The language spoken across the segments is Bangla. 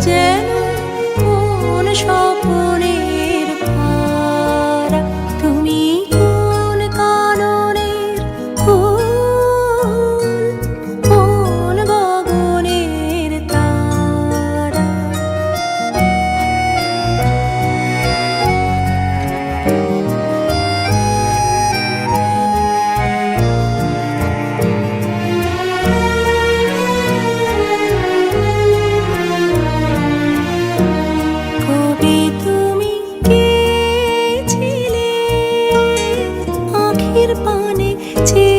যেন কোন সব পাখির পানে চেয়ে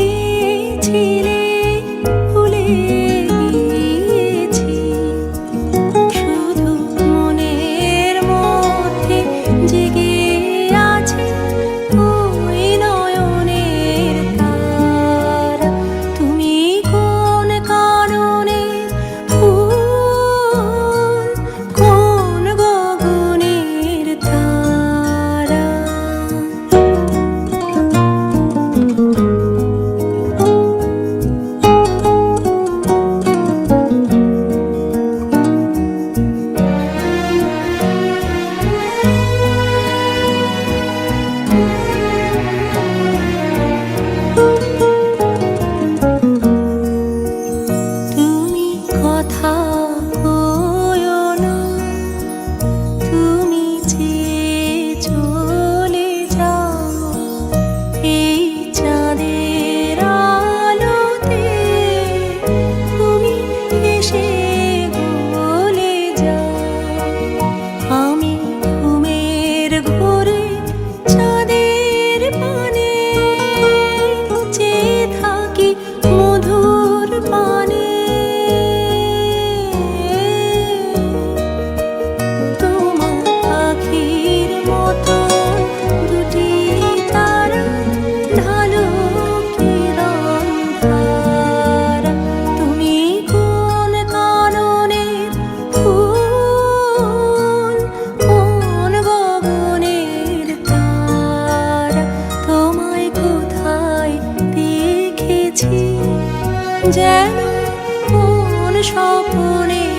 ஒரு যেন কোন স্বপনে